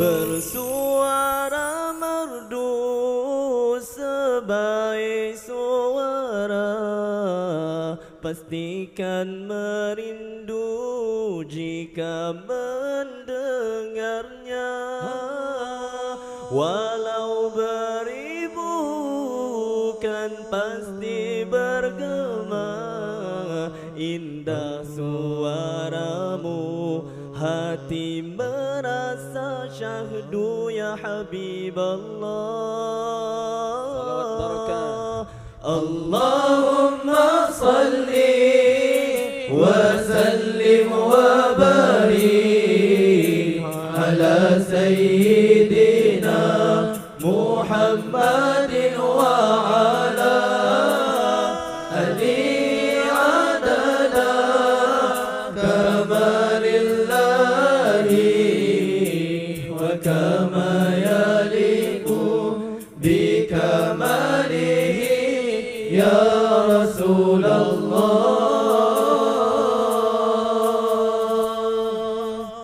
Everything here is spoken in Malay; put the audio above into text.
Bersuara merdu sebaik suara. Pastikan merindu jika mendengarnya. Walau beribu kan pasti bergema. Indah suaramu hati merasa شهد يا حبيب الله. اللهم صل وسلم وبارك على سيدنا محمد وعلى wa kama yaliku bikamalihi ya Rasulullah